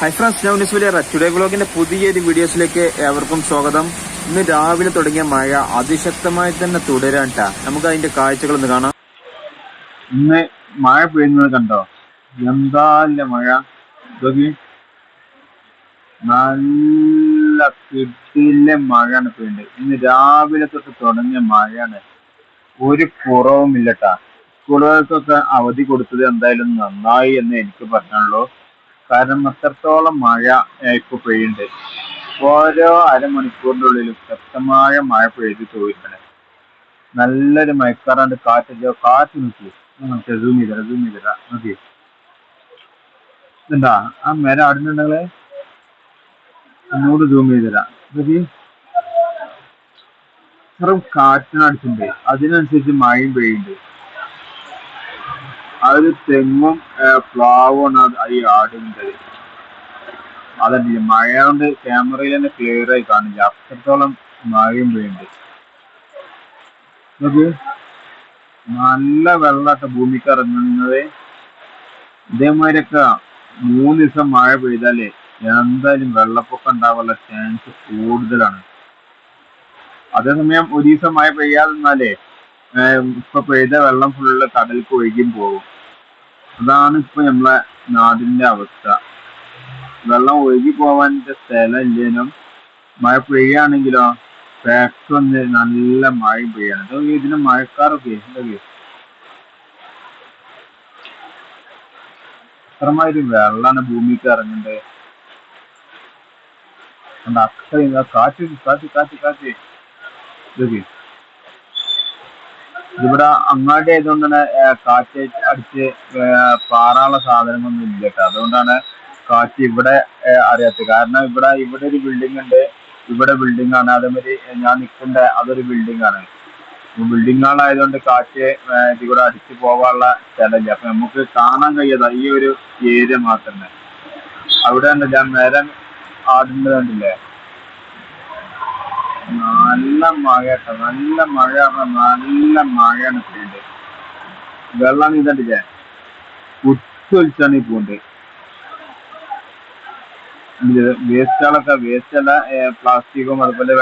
Hi friends ഞാൻ ഉന്നസ് വലിയ today വ്ളോഗിന്റെ പുതിയൊരു വീഡിയോസിലേക്ക് ഏവർക്കും സ്വാഗതം. ഇന്ന് രാവിലെ തുടങ്ങിയ മഴ അതിശക്തമായി തന്നെ തുടരാൻ നമുക്ക് അതിന്റെ കാഴ്ചകൾ ഒന്ന് കാണാം. ഇന്ന് മഴ പെയ്യുന്നത് കണ്ടോ? എന്താല്ല മഴ? നല്ല കിട്ടിയിലെ മഴയാണ് പെയ്യുന്നത് ഇന്ന് രാവിലെ തൊട്ട് തുടങ്ങിയ മഴയാണ്. ഒരു കുറവുമില്ലട്ടാ സ്കൂളുകൾക്കൊക്കെ അവധി കൊടുത്തത് എന്തായാലും നന്നായി എന്ന് എനിക്ക് പറഞ്ഞുള്ളൂ കാരണം അത്രത്തോളം മഴ ഇപ്പൊ പെയ്യുന്നുണ്ട് ഓരോ അരമണിക്കൂറിന്റെ ഉള്ളിലും ശക്തമായ മഴ പെയ്ത് ചോദിക്കണേ നല്ലൊരു മയക്കാറാണ്ട് കാറ്റ് കാറ്റ് നോക്കി നമുക്ക് സൂം ചെയ്തരാ സൂം ചെയ്തരാ. നോക്കി എന്താ ആ മരം ആടുന്നുണ്ടെങ്കിൽ ഒന്നുകൂടി സൂം ചെയ്തരാ. നോക്കി. ഇത്രയും കാറ്റിനടിച്ചിട്ടുണ്ട്. അതിനനുസരിച്ച് മഴയും പെയ്യുന്നുണ്ട് അതൊരു തെങ്ങും പ്ലാവുമാണ് ഈ ആടിന്റെ അതല്ല മഴ കൊണ്ട് ക്യാമറയിൽ തന്നെ ക്ലിയർ ആയി കാണില്ല അത്രത്തോളം മഴയും പെയ്യുന്നുണ്ട്. നോക്ക്. നല്ല വെള്ളമൊക്കെ ഭൂമിക്ക് ഇറങ്ങുന്നത്. ഇതേമാതിരിയൊക്കെ മൂന്ന് ദിവസം മഴ പെയ്താലേ എന്തായാലും വെള്ളപ്പൊക്കം ഉണ്ടാവാനുള്ള ചാൻസ് കൂടുതലാണ്. അതേസമയം ഒരു ദിവസം മഴ പെയ്യാതെ നിന്നാലേ ഏഹ് ഇപ്പൊ പെയ്ത വെള്ളം ഫുള്ള് കടലിലേക്ക് ഒഴുകിയും പോകും. അതാണ് ഇപ്പൊ നമ്മളെ നാടിന്റെ അവസ്ഥ. വെള്ളം ഒഴുകി പോവാന്റെ സ്ഥലം ഇല്ലേനും മഴ പെയ്യാണെങ്കിലോ വന്ന് നല്ല മഴ പെയ്യാണ്. അത് ഇതിന് മഴക്കാറൊക്കെ എന്തൊക്കെ അത്രമാതിരി വെള്ളാണ് ഭൂമിക്ക് ഇറങ്ങുന്നത് അത്രയും കാറ്റ് കാറ്റ് കാറ്റ് കാറ്റ്. ഇതൊക്കെ ഇവിടെ അങ്ങാടി ആയതുകൊണ്ട് തന്നെ കാറ്റ് അടിച്ച് പാറാനുള്ള സാധനങ്ങളൊന്നും ഇല്ല കേട്ടോ. അതുകൊണ്ടാണ് കാറ്റ് ഇവിടെ അറിയാത്തത്. കാരണം ഇവിടെ ഇവിടെ ഒരു ബിൽഡിംഗ് ഉണ്ട്. ഇവിടെ ബിൽഡിംഗ് ആണ്. അതേമാതിരി ഞാൻ നിൽക്കേണ്ട അതൊരു ബിൽഡിംഗ് ആണ്. ബിൽഡിങ്ങുകളായതുകൊണ്ട് കാറ്റ് ഇതിവിടെ അടിച്ചു പോകാനുള്ള സ്ഥലമില്ല. അപ്പൊ നമുക്ക് കാണാൻ കഴിയാതെ ഈ ഒരു ഏരിയ മാത്രമേ. അവിടെ ഞാൻ നേരം ആടുന്നത് കണ്ടില്ലേ? നല്ല മഴ നല്ല മഴ നല്ല മഴയാണ് പെയ്യുന്നത് വെള്ളം ഇതണ്ടില്ലേ? കുത്തൊലിച്ചാണ് ഈ പൂണ്ട്. വേസ്റ്റുകളൊക്കെ വേസ്റ്റ് അല്ല പ്ലാസ്റ്റിക്കും അതുപോലെ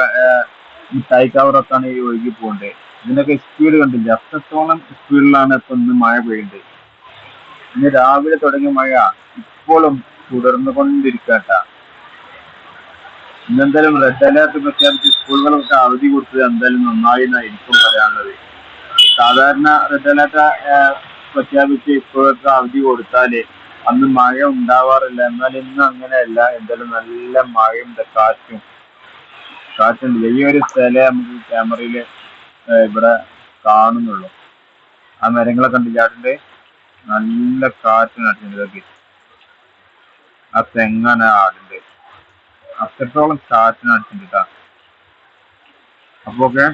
മിഠായി കവറൊക്കെയാണ് ഈ ഒഴുകി പോകേണ്ടത് ഇതിനൊക്കെ സ്പീഡ് കണ്ടില്ല? അത്രത്തോളം സ്പീഡിലാണ് ഇപ്പൊ ഇന്ന് മഴ പെയ്യുന്നത് ഇന്ന് രാവിലെ തുടങ്ങിയ മഴ ഇപ്പോഴും തുടർന്നു കൊണ്ടിരിക്കട്ടാ ഇന്നെന്തായാലും റെഡ് അലേർട്ട് പ്രഖ്യാപിച്ച് സ്കൂളുകളൊക്കെ അവധി കൊടുത്തത് എന്തായാലും നന്നായി എന്നാണ് എനിക്കും പറയാനുള്ളത്. സാധാരണ റെഡ് അലേർട്ട് പ്രഖ്യാപിച്ച് സ്കൂളുകൾക്ക് അവധി കൊടുത്താൽ അന്ന് മഴ ഉണ്ടാവാറില്ല. എന്നാൽ ഇന്ന് അങ്ങനെയല്ല. എന്തായാലും നല്ല മഴയും കാറ്റും കാറ്റുണ്ട്. ഈ ഒരു സ്ഥലം നമുക്ക് ക്യാമറയിൽ ഇവിടെ കാണുന്നുള്ളൂ. ആ മരങ്ങളൊക്കെ ഉണ്ട് ചാട്ടിന്റെ നല്ല കാറ്റ് നട്ടിട്ടുണ്ട്. ഇതൊക്കെ. ആ തെങ്ങാണ് ആടിന്റെ അത്രത്തോളം കാറ്റ് നടിച്ചിട്ടുണ്ട് കേട്ടോ അപ്പോൾ ഓക്കെ